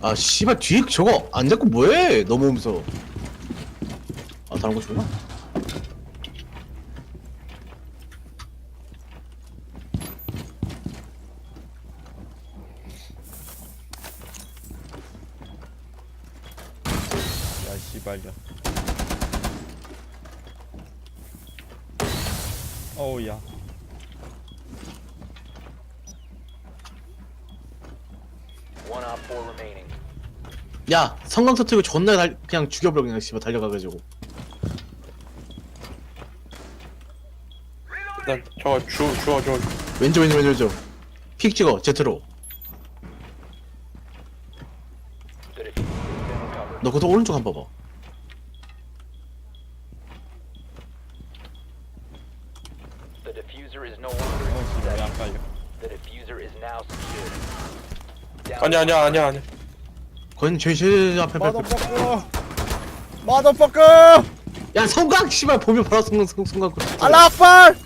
아 씨발 뒤에 저거 안 잡고 뭐해? 넘어오면서. 아 다른 곳이구나? 야 씨발려 어우 야 One op four remaining. 야 성광 터트리고 존나 달, 그냥 죽여버려 그냥 씨발 달려가가지고 일단 저거 주 주워 줘. 왼쪽 왼쪽 왼쪽 왼쪽 픽 찍어 제트로 The been recovered. 너 그거 오른쪽 한번 봐봐 The diffuser is no longer in 어 your 씨발 possession. 안 깔려 The diffuser is now secured. 아니야 아니야 아니야 아니야. 건 죄실 앞에 앞에, 마더퍼커! 야 성광 씨발 보면 바로 성광 성광 알라팔!